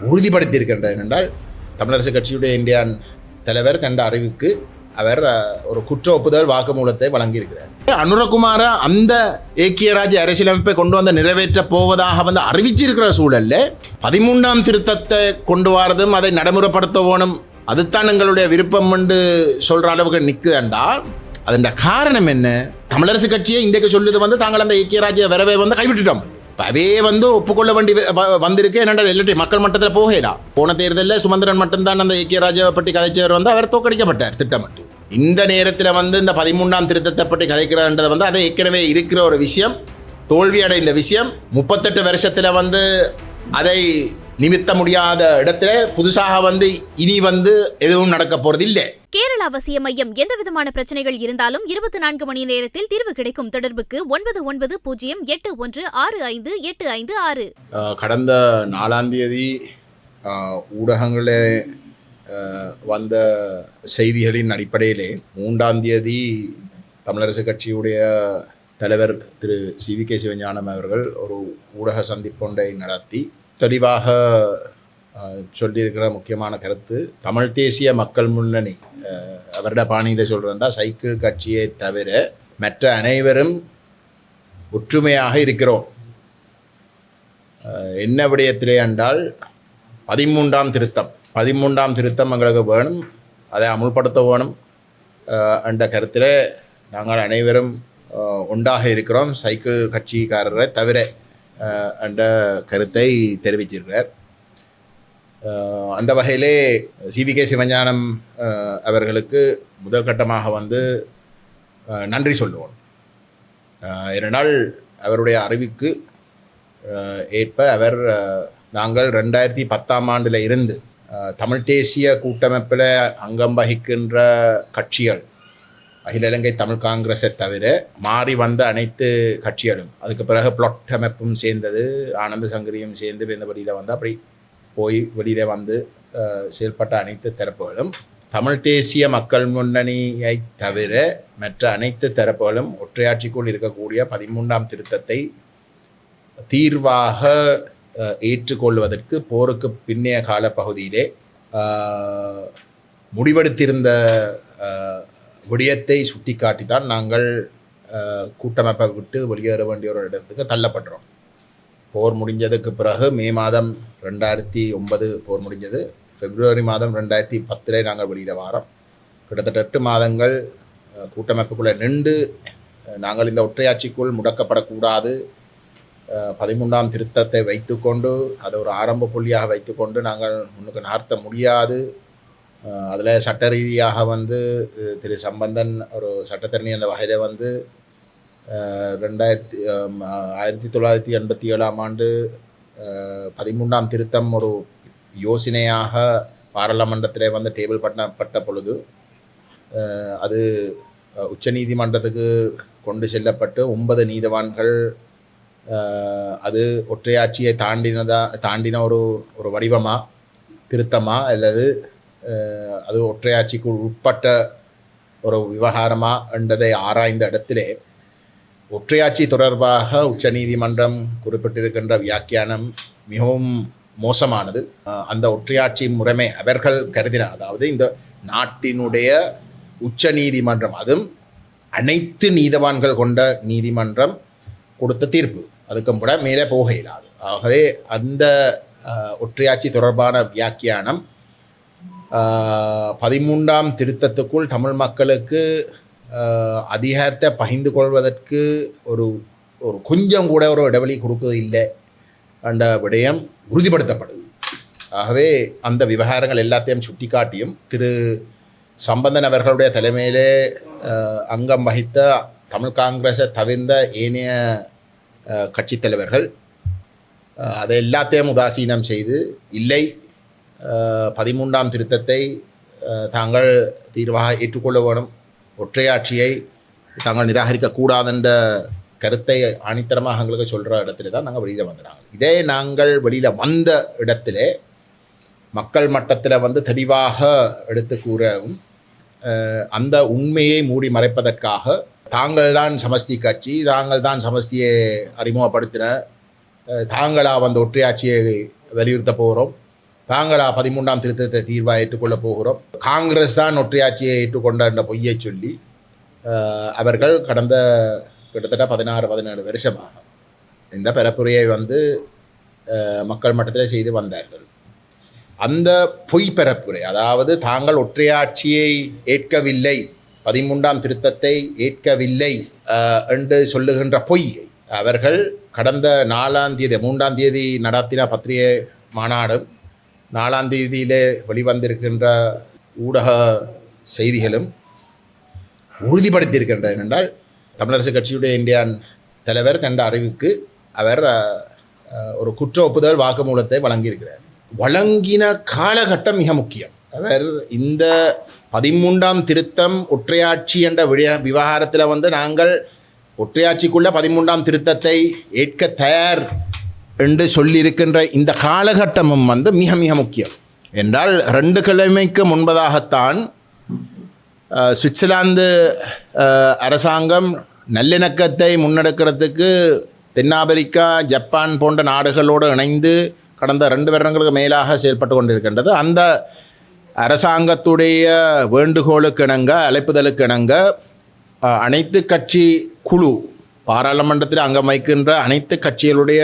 உறுதிப்படுத்தியிருக்கின்றது என்றால் தமிழரசு கட்சியுடைய இந்தியான் தலைவர் தன் அறிவுக்கு அவர் ஒரு குற்ற ஒப்புதல் வாக்குமூலத்தை வழங்கியிருக்கிறார். அனுரகுமார அந்த ஏக்கிய ராஜ்ய அரசியலமைப்பை கொண்டு வந்து நிறைவேற்ற போவதாக வந்து அறிவிச்சிருக்கிற சூழல்ல பதிமூன்றாம் திருத்தத்தை கொண்டு வரதும் அதை நடைமுறைப்படுத்த வேணும் அதுதான் எங்களுடைய விருப்பம் என்று சொல்ற அளவுக்கு நிற்குதுண்டா அதன் காரணம் என்ன? தமிழரசு கட்சியை இன்றைக்கு சொல்லுது வந்து தாங்கள் அந்த ஏக்கிய ராஜ்ய வரவை வந்து கைவிட்டுட்டோம். அவே வந்து ஒப்புக்கொள்ள வேண்டி வ- வந்திருக்கு. என்னடா மக்கள் மட்டத்தில் போகலாம் போன தேர்தலில் சுமந்திரன் மட்டும்தான் அந்த ஏகே ராஜாவை பற்றி கதைச்சவர் வந்து அவர் தோற்கடிக்கப்பட்டார் திட்டமிட்டு. இந்த நேரத்தில் வந்து இந்த பதிமூன்றாம் திருத்தத்தை பற்றி கதைக்கிறார்ன்றது வந்து அது ஏற்கனவே இருக்கிற ஒரு விஷயம் தோல்வி அடைந்த விஷயம் முப்பத்தெட்டு வருஷத்தில் வந்து அதை நிமித்த முடியாத இடத்துல புதுசாக வந்து இனி வந்து எதுவும் நடக்க போறது இல்லை கேரள அவசிய மையம் எந்த விதமான பிரச்சனைகள் இருந்தாலும் இருபத்தி நான்கு மணி நேரத்தில் தீர்வு கிடைக்கும் தொடர்புக்கு ஒன்பது ஒன்பது பூஜ்ஜியம் எட்டு ஒன்று ஆறு ஐந்து எட்டு ஐந்து ஆறு. கடந்த நாலாம் தேதி ஊடகங்களே வந்த செய்திகளின் அடிப்படையிலே மூன்றாம் தேதி தமிழரசு கட்சியுடைய தலைவர் Thiru C V K Sivagnanam அவர்கள் ஒரு ஊடக சந்திப்பொன்றை நடத்தி தெளிவாக சொல்லியிருக்கிற முக்கியமான கருத்து தமிழ் தேசிய மக்கள் முன்னணி அவரிட அவருடைய பாணியில் சொல்கிறேன்டா சைக்கிள் கட்சியை தவிர மற்ற அனைவரும் ஒற்றுமையாக இருக்கிறோம். என்ன விடயத்திலே என்றால் பதிமூன்றாம் திருத்தம் பதிமூன்றாம் திருத்தம் எங்களுக்கு வேணும் அதை அமுல்படுத்த வேணும் என்ற கருத்தில் நாங்கள் அனைவரும் உண்டாக இருக்கிறோம் சைக்கிள் கட்சிக்காரரை தவிர. என்ற கருத்தை தெரிவிச்சிருக்கிறார் அந்த வகையிலே சிவிகே சிவஞானம் அவர்களுக்கு முதல் கட்டமாக வந்து நன்றி சொல்லுவோம். இரண்டால் அவருடைய அறிவுக்கு ஏற்ப அவர் நாங்கள் ரெண்டாயிரத்தி பத்தாம் ஆண்டில் இருந்து தமிழ் தேசிய கூட்டமைப்பில் அங்கம் வகிக்கின்ற கட்சிகள் அகில இலங்கை தமிழ் காங்கிரஸை தவிர மாறி வந்த அனைத்து கட்சிகளும் அதுக்கு பிறகு பிளாட் அமைப்பும் சேர்ந்தது ஆனந்த சங்கரியும் சேர்ந்து இந்த வழியில் வந்து அப்படி போய் வெளியில் வந்து செயல்பட்ட அனைத்து தரப்புகளும் தமிழ் தேசிய மக்கள் முன்னணியை தவிர மற்ற அனைத்து தரப்புகளும் ஒற்றையாட்சிக்குள் இருக்கக்கூடிய பதிமூன்றாம் திருத்தத்தை தீர்வாக ஏற்றுக்கொள்வதற்கு போருக்கு பின்னைய கால பகுதியிலே முடிவெடுத்திருந்த விடயத்தை சுட்டிக்காட்டி தான் நாங்கள் கூட்டமைப்பை விட்டு வெளியேற வேண்டிய ஒரு இடத்துக்கு தள்ளப்படுறோம் போர் முடிஞ்சதுக்கு பிறகு மே மாதம் ரெண்டாயிரத்தி ஒன்பது போர் முடிஞ்சது. பிப்ரவரி மாதம் ரெண்டாயிரத்தி பத்தில் நாங்கள் வெளியிட வாரம். கிட்டத்தட்ட எட்டு மாதங்கள் கூட்டமைப்புக்குள்ளே நின்று நாங்கள் இந்த ஒற்றையாட்சிக்குள் முடக்கப்படக்கூடாது பதிமூன்றாம் திருத்தத்தை வைத்துக்கொண்டு அதை ஒரு ஆரம்ப புள்ளியாக வைத்துக்கொண்டு நாங்கள் முன்னுக்கு நகர்த்த முடியாது. அதில் சட்ட ரீதியாக வந்து திரு சம்பந்தன் ஒரு சட்டத்தரணி என்ற வகையில் வந்து ரெண்டாயிரத்தி ஆயிரத்தி தொள்ளாயிரத்தி எண்பத்தி ஏழாம் ஆண்டு பதிமூன்றாம் திருத்தம் ஒரு யோசனையாக பாராளுமன்றத்திலே வந்து டேபிள் பண்ணப்பட்ட பொழுது அது உச்சநீதிமன்றத்துக்கு கொண்டு செல்லப்பட்டு ஒன்பது நீதவான்கள் அது ஒற்றையாட்சியை தாண்டினதா தாண்டின ஒரு ஒரு வடிவமாக திருத்தமாக அல்லது அது ஒற்றையாட்சிக்கு உட்பட்ட ஒரு விவகாரமா என்றதை ஆராய்ந்த இடத்திலே ஒற்றையாட்சி தொடர்பாக உச்சநீதிமன்றம் குறிப்பிட்டிருக்கின்ற வியாக்கியானம் மிகவும் மோசமானது அந்த ஒற்றையாட்சி முறைமை அவர்கள் கருதின அதாவது இந்த நாட்டினுடைய உச்ச நீதிமன்றம் அதுவும் அனைத்து நீதவான்கள் கொண்ட நீதிமன்றம் கொடுத்த தீர்ப்பு அதுக்கும் கூட மேலே போக இயலாது ஆகவே அந்த ஒற்றையாட்சி தொடர்பான வியாக்கியானம் பதிமூன்றாம் திருத்தத்துக்குள் தமிழ் மக்களுக்கு அதிகாரத்தை பகிர்ந்து கொள்வதற்கு ஒரு ஒரு கொஞ்சம் கூட ஒரு இடைவெளி கொடுக்கிறது இல்லை என்ற விடயம் உறுதிப்படுத்தப்படுது. ஆகவே அந்த விவகாரங்கள் எல்லாத்தையும் சுட்டிக்காட்டியும் திரு சம்பந்தன் அவர்களுடைய தலைமையிலே அங்கம் வகித்த தமிழ் காங்கிரஸை தவிர்ந்த ஏனைய கட்சித் தலைவர்கள் அதை எல்லாத்தையும் உதாசீனம் செய்து இல்லை பதிமூன்றாம் திருத்தத்தை தாங்கள் தீர்வாக ஏற்றுக்கொள்ள வேணும் ஒற்றையாட்சியை தாங்கள் நிராகரிக்கக்கூடாதுன்ற கருத்தை ஆணித்தரமாக எங்களுக்கு சொல்கிற இடத்துல தான் நாங்கள் வெளியில் வந்துடுறாங்க இதே நாங்கள் வெளியில் வந்த இடத்திலே மக்கள் மட்டத்தில் வந்து தெளிவாக எடுத்து கூறவும் அந்த உண்மையை மூடி மறைப்பதற்காக தாங்கள் தான் சமஸ்தி கட்சி தாங்கள் தான் சமஸ்தியை அறிமுகப்படுத்தின தாங்களாக தாங்களா ஒற்றையாட்சியை வலியுறுத்த போகிறோம் தாங்களா பதிமூன்றாம் திருத்தத்தை தீர்வாக ஏற்றுக்கொள்ளப் போகிறோம். காங்கிரஸ் தான் ஒற்றையாட்சியை ஏற்றுக்கொண்ட என்ற பொய்யை சொல்லி அவர்கள் கடந்த கிட்டத்தட்ட பதினாறு பதினேழு வருஷமாக இந்த பரப்புரையை வந்து மக்கள் மட்டத்தில் செய்து வந்தார்கள். அந்த பொய் பரப்புரை அதாவது தாங்கள் ஒற்றையாட்சியை ஏற்கவில்லை பதிமூன்றாம் திருத்தத்தை ஏற்கவில்லை என்று சொல்லுகின்ற பொய்யை அவர்கள் கடந்த நாலாம் தேதி மூன்றாம் தேதி நடத்தின பத்திரிகை மாநாடும் நாலாம் தேதியிலே வெளிவந்திருக்கின்ற ஊடக செய்திகளும் உறுதிப்படுத்தியிருக்கின்றது என்றால் தமிழரசு கட்சியுடைய இந்தியான் தலைவர் தன் அறிவுக்கு அவர் ஒரு குற்ற ஒப்புதல் வாக்குமூலத்தை வழங்கியிருக்கிறார். வழங்கின காலகட்டம் மிக முக்கியம். அவர் இந்த பதிமூன்றாம் திருத்தம் ஒற்றையாட்சி என்ற விழ விவகாரத்தில் வந்து நாங்கள் ஒற்றையாட்சிக்குள்ள பதிமூன்றாம் திருத்தத்தை ஏற்க தயார் என்று சொல்லியிருக்கின்ற இந்த காலகட்டமும் வந்து மிக மிக முக்கியம். என்றால் ரெண்டு கிழமைக்கு முன்பதாகத்தான் சுவிட்சர்லாந்து அரசாங்கம் நல்லிணக்கத்தை முன்னெடுக்கிறதுக்கு தென்னாப்பிரிக்கா ஜப்பான் போன்ற நாடுகளோடு இணைந்து கடந்த ரெண்டு வருடங்களுக்கு மேலாக செயல்பட்டு கொண்டிருக்கின்றது. அந்த அரசாங்கத்துடைய வேண்டுகோளுக்கு இணங்க அழைப்புதலுக்கு இணங்க அனைத்து கட்சி குழு பாராளுமன்றத்தில் அங்கம் வைக்கின்ற அனைத்து கட்சிகளுடைய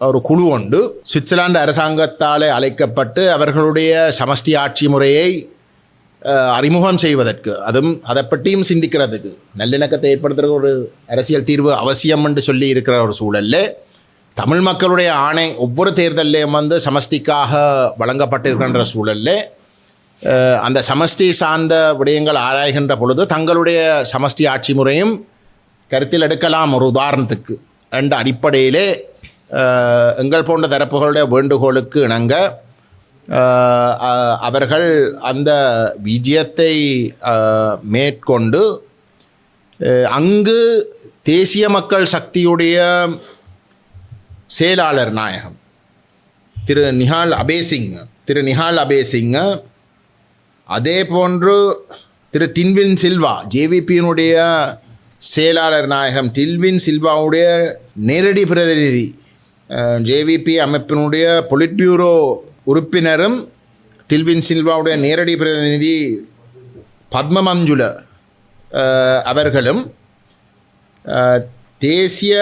ஒரு குழு உண்டு. சுவிட்சர்லாந்து அரசாங்கத்தாலே அழைக்கப்பட்டு அவர்களுடைய சமஷ்டி ஆட்சி முறையை அறிமுகம் செய்வதற்கு அதுவும் அதை பற்றியும் சிந்திக்கிறதுக்கு நல்லிணக்கத்தை ஏற்படுத்துகிற ஒரு அரசியல் தீர்வு அவசியம் என்று சொல்லி இருக்கிற ஒரு சூழலில் தமிழ் மக்களுடைய ஆணை ஒவ்வொரு தேர்தலையும் வந்து சமஷ்டிக்காக வழங்கப்பட்டிருக்கின்ற சூழலில் அந்த சமஷ்டி சார்ந்த விடயங்கள் ஆராய்கின்ற பொழுது தங்களுடைய சமஷ்டி ஆட்சி முறையும் கருத்தில் எடுக்கலாம் ஒரு உதாரணத்துக்கு என்ற அடிப்படையிலே எங்கள் போன்ற தரப்புகளுடைய வேண்டுகோளுக்கு இணங்க அவர்கள் அந்த விஜயத்தை மேற்கொண்டு அங்கு தேசிய மக்கள் சக்தியுடைய செயலாளர் நாயகம் திரு நிஹால் அபேசிங் திரு நிஹால் அபேசிங் அதே போன்று திரு டின்வின் சில்வா ஜேவிபியினுடைய செயலாளர் நாயகம் டில்வின் சில்வாவுடைய நேரடி பிரதிநிதி ஜேவிபி அமைப்பினுடைய பொலிட் பியூரோ உறுப்பினரும் டில்வின் சில்வாவுடைய நேரடி பிரதிநிதி பத்ம மஞ்சுல அவர்களும் தேசிய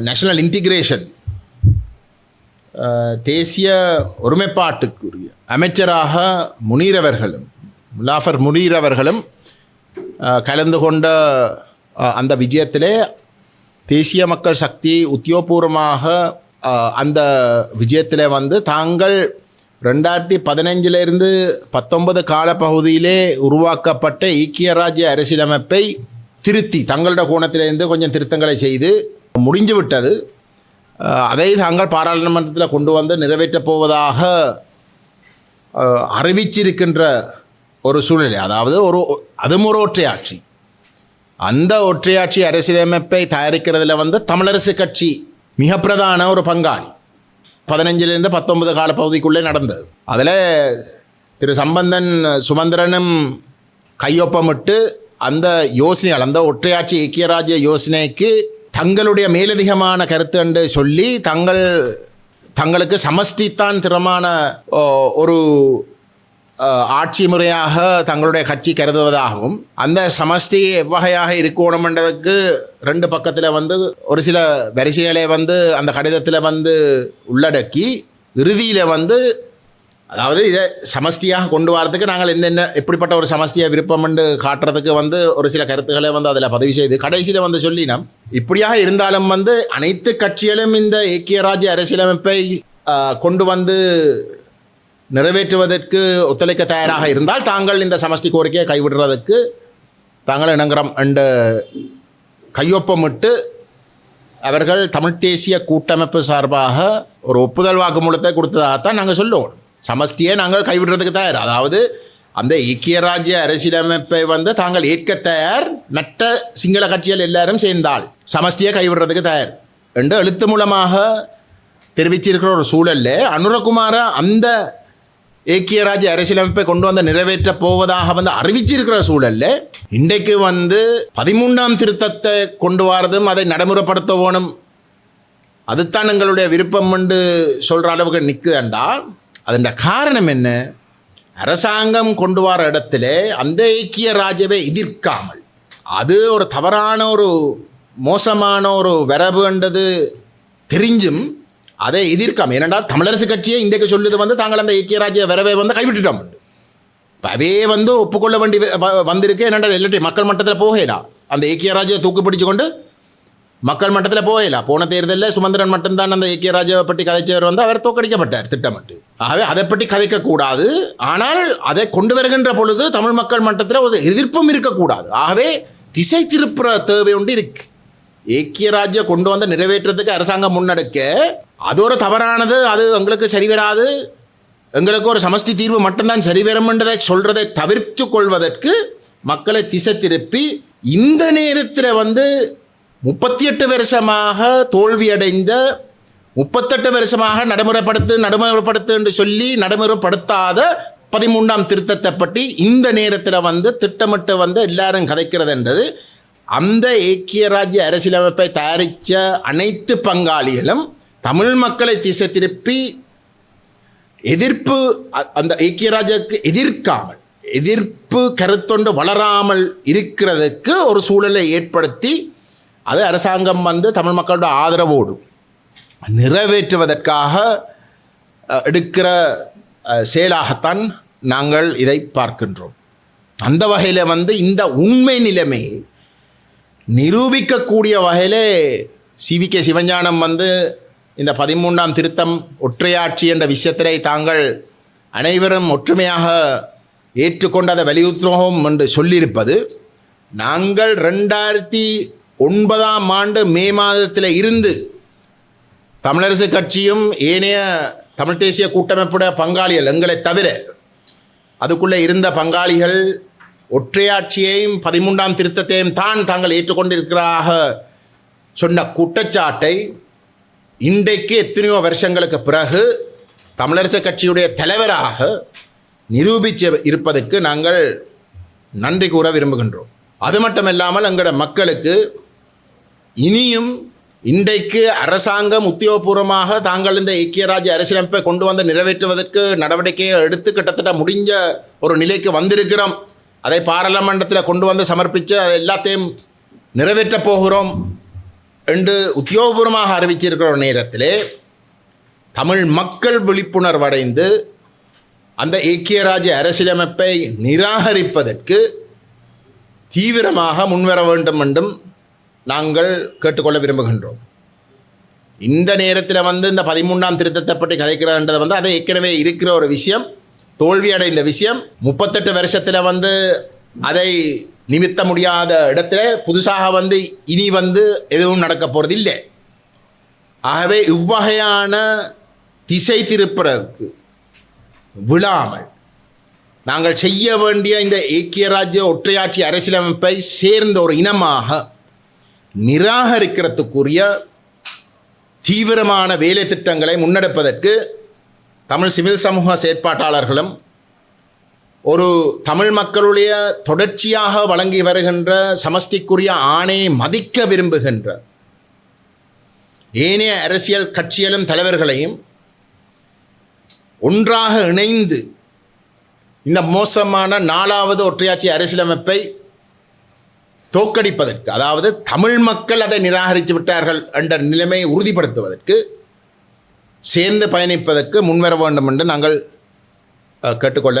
நேஷனல் இன்டிகிரேஷன் தேசிய ஒருமைப்பாட்டுக்குரிய அமைச்சராக முனீர் அவர்களும் முலாஃபர் முனீர் அவர்களும் கலந்து கொண்ட அந்த விஜயத்திலே தேசிய மக்கள் சக்தி உத்தியோகபூர்வமாக அந்த விஜயத்தில் வந்து தாங்கள் ரெண்டாயிரத்தி பதினஞ்சிலிருந்து பத்தொன்பது காலப்பகுதியிலே உருவாக்கப்பட்ட ஈக்கிய ராஜ்ய அரசியலமைப்பை திருத்தி தங்களோட கோணத்திலிருந்து கொஞ்சம் திருத்தங்களை செய்து முடிஞ்சு விட்டது. அதை தாங்கள் பாராளுமன்றத்தில் கொண்டு வந்து நிறைவேற்றப் போவதாக அறிவிச்சிருக்கின்ற ஒரு சூழ்நிலை. அதாவது ஒரு அதுவும் ஒரு அந்த ஒற்றையாட்சி அரசியலமைப்பை தயாரிக்கிறதுல வந்து தமிழரசு கட்சி மிக பிரதான ஒரு பங்காளி. பதினஞ்சிலிருந்து பத்தொன்பது காலப்பகுதிக்குள்ளே நடந்தது. அதில் திரு சம்பந்தன் சுமந்திரனும் கையொப்பமிட்டு அந்த யோசனைகள் அந்த ஒற்றையாட்சி ஐக்கியராஜ்ய யோசனைக்கு தங்களுடைய மேலதிகமான கருத்து என்று சொல்லி தங்கள் தங்களுக்கு சமஷ்டித்தான் திறமான ஓ, ஒரு ஆட்சி முறையாக தங்களுடைய கட்சி கருதுவதாகவும் அந்த சமஷ்டி எவ்வகையாக இருக்கணுமென்றதுக்கு ரெண்டு பக்கத்தில் வந்து ஒரு சில வரிசைகளை வந்து அந்த கடிதத்தில் வந்து உள்ளடக்கி இறுதியில் வந்து அதாவது இதை சமஷ்டியாக கொண்டு வரதுக்கு நாங்கள் என்னென்ன எப்படிப்பட்ட ஒரு சமஷ்டியை விருப்பம் என்று காட்டுறதுக்கு வந்து ஒரு சில கருத்துக்களை வந்து அதில் பதிவு செய்து கடைசியில் வந்து சொல்லினோம். இப்படியாக இருந்தாலும் வந்து அனைத்து கட்சிகளும் இந்த ஏக்கிய ராஜ்ய அரசியலமைப்பை கொண்டு வந்து நிறைவேற்றுவதற்கு ஒத்துழைக்க தயாராக இருந்தால் தாங்கள் இந்த சமஷ்டி கோரிக்கையை கைவிடுறதுக்கு தாங்கள் இணங்குறோம் என்று கையொப்பமிட்டு அவர்கள் தமிழ் தேசிய கூட்டமைப்பு சார்பாக ஒரு ஒப்புதல் வாக்குமூலத்தை கொடுத்ததாகத்தான் நாங்கள் சொல்லுவோம். சமஷ்டியை நாங்கள் கைவிடுறதுக்கு தயார். அதாவது அந்த ஐக்கிய ராஜ்ய அரசியலமைப்பை வந்து தாங்கள் ஏற்க தயார். மற்ற சிங்கள கட்சிகள் எல்லாரும் சேர்ந்தால் சமஷ்டியை கைவிடுறதுக்கு தயார். என்று எழுத்து மூலமாக தெரிவிச்சிருக்கிற ஒரு சூழலில் அனுரகுமார அந்த ஏக்கிய ராஜ்ய அரசியலமைப்பை கொண்டு வந்து நிறைவேற்றப் போவதாக வந்து அறிவிச்சிருக்கிற சூழல்ல இன்றைக்கு வந்து பதிமூன்றாம் திருத்தத்தை கொண்டு வரதும் அதை நடைமுறைப்படுத்த வேணும் அதுதான் எங்களுடைய விருப்பம் என்று சொல்கிற அளவுக்கு நிற்குதுண்டா அதன் காரணம் என்ன? அரசாங்கம் கொண்டு வர இடத்துல அந்த ஐக்கிய ராஜ்யவை எதிர்க்காமல் அது ஒரு தவறான ஒரு மோசமான ஒரு வரவுன்றது தெரிஞ்சும் அதை எதிர்க்காம ஏனென்றால் தமிழரசு கட்சியை இன்றைக்கு சொல்லுது வந்து தாங்கள் அந்த ஐக்கிய ராஜ்ய வரவை வந்து கைவிட்டுட்டோம். அவே வந்து ஒப்புக்கொள்ள வேண்டி வ- வந்திருக்கு. என்னென்றால் இல்லாட்டி மக்கள் மட்டத்தில் போகலாம் அந்த ஐக்கிய ராஜ்ய தூக்கு பிடிச்சு கொண்டு மக்கள் மட்டத்தில் போகலாம் போன தேர்தலில் சுமந்திரன் மட்டும்தான் அந்த ஐக்கிய ராஜாவை பற்றி கதைச்சவர் வந்து அவர் தோக்கடிக்கப்பட்டார் திட்டமிட்டு. ஆகவே அதை பற்றி கதைக்கக்கூடாது. ஆனால் அதை கொண்டு வருகின்ற பொழுது தமிழ் மக்கள் மட்டத்தில் ஒரு எதிர்ப்பும் இருக்கக்கூடாது. ஆகவே திசை திருப்புற தேவை ஒன்று இருக்கு. ஏக்கிய ராஜ்யம் கொண்டு வந்து நிறைவேற்றுறதுக்கு அரசாங்கம் முன்னெடுக்க அது ஒரு தவறானது அது எங்களுக்கு சரி வராது. எங்களுக்கு ஒரு சமஷ்டி தீர்வு மட்டும்தான் சரி வரும்ன்றதை சொல்கிறதை தவிர்த்து கொள்வதற்கு மக்களை திசை திருப்பி இந்த நேரத்தில் வந்து முப்பத்தி எட்டு வருஷமாக தோல்வியடைந்த முப்பத்தெட்டு வருஷமாக நடைமுறைப்படுத்து நடைமுறைப்படுத்து என்று சொல்லி நடைமுறைப்படுத்தாத பதிமூன்றாம் திருத்தத்தை பற்றி இந்த நேரத்தில் வந்து திட்டமிட்டு வந்து எல்லாரும் கதைக்கிறதுன்றது அந்த ஏக்கிய ராஜ்ய அரசியலமைப்பை தயாரித்த அனைத்து பங்காளிகளும் தமிழ் மக்களை திசை திருப்பி எதிர்ப்பு அ- அந்த ஐக்கிய ராஜாவுக்கு எதிர்க்காமல் எதிர்ப்பு கருத்தொண்டு வளராமல் இருக்கிறதுக்கு ஒரு சூழலை ஏற்படுத்தி அது அரசாங்கம் வந்து தமிழ் மக்களோட ஆதரவோடு நிறைவேற்றுவதற்காக எடுக்கிற செயலாகத்தான் நாங்கள் இதை பார்க்கின்றோம். அந்த வகையில் வந்து இந்த உண்மை நிலைமையை நிரூபிக்கக்கூடிய வகையிலே சிவி கே சிவஞானம் வந்து இந்த பதிமூன்றாம் திருத்தம் ஒற்றையாட்சி என்ற விஷயத்திலே தாங்கள் அனைவரும் ஒற்றுமையாக ஏற்றுக்கொண்டதை அதை வலியுறுத்துவோம் என்று சொல்லியிருப்பது நாங்கள் ரெண்டாயிரத்தி ஒன்பதாம் ஆண்டு மே மாதத்தில் இருந்து தமிழரசு கட்சியும் ஏனைய தமிழ் தேசிய கூட்டமைப்புடைய பங்காளிகள் எங்களை தவிர அதுக்குள்ளே இருந்த பங்காளிகள் ஒற்றையாட்சியையும் பதிமூன்றாம் திருத்தத்தையும் தான் தாங்கள் ஏற்றுக்கொண்டிருக்கிறாக சொன்ன குற்றச்சாட்டை இன்றைக்கு எத்தனையோ வருஷங்களுக்கு பிறகு தமிழரசு கட்சியுடைய தலைவராக நிரூபிச்சு இருப்பதற்கு நாங்கள் நன்றி கூற விரும்புகின்றோம். அது மட்டுமல்லாமல் எங்களோட மக்களுக்கு இனியும் இன்றைக்கு அரசாங்கம் உத்தியோகபூர்வமாக தாங்கள் இந்த ஐக்கிய ராஜ்ய அரசியலமைப்பை கொண்டு வந்து நிறைவேற்றுவதற்கு நடவடிக்கையை எடுத்து கிட்டத்தட்ட முடிஞ்ச ஒரு நிலைக்கு வந்திருக்கிறோம். அதை பாராளுமன்றத்தில் கொண்டு வந்து சமர்ப்பித்து அதை எல்லாத்தையும் நிறைவேற்றப் போகிறோம். என்று உத்தியோகபூர்வமாக அறிவிச்சிருக்கிற ஒரு நேரத்திலே தமிழ் மக்கள் விழிப்புணர்வடைந்து அந்த ஐக்கிய ராஜ்ய அரசியலமைப்பை நிராகரிப்பதற்கு தீவிரமாக முன்வர வேண்டும் என்றும் நாங்கள் கேட்டுக்கொள்ள விரும்புகின்றோம். இந்த நேரத்தில் வந்து இந்த பதிமூன்றாம் திருத்தத்தை பற்றி கதைக்கிறதுன்றது வந்து அது ஏற்கனவே இருக்கிற ஒரு விஷயம் தோல்வி அடைந்த விஷயம். முப்பத்தெட்டு வருஷத்தில் வந்து அதை நிமித்த முடியாத இடத்துல புதுசாக வந்து இனி வந்து எதுவும் நடக்க போகிறது இல்லை ஆகவே இவ்வகையான திசை திருப்புறதுக்கு விழாமல் நாங்கள் செய்ய வேண்டிய இந்த ஐக்கிய ராஜ்ய ஒற்றையாட்சி அரசியலமைப்பை சேர்ந்த ஒரு இனமாக நிராகரிக்கிறதுக்குரிய தீவிரமான வேலை திட்டங்களை முன்னெடுப்பதற்கு தமிழ் சிவில் சமூக செயற்பாட்டாளர்களும் ஒரு தமிழ் மக்களுடைய தொடர்ச்சியாக வழங்கி வருகின்ற சமஷ்டிக்குரிய ஆணையை மதிக்க விரும்புகின்ற ஏனைய அரசியல் கட்சிகளும் தலைவர்களையும் ஒன்றாக இணைந்து இந்த மோசமான நாலாவது ஒற்றையாட்சி அரசியலமைப்பை தோற்கடிப்பதற்கு அதாவது தமிழ் மக்கள் அதை நிராகரித்து விட்டார்கள் என்ற நிலைமையை உறுதிப்படுத்துவதற்கு சேர்ந்து பயணிப்பதற்கு முன்வர வேண்டும் என்று நாங்கள் கேட்டுக்கொள்ள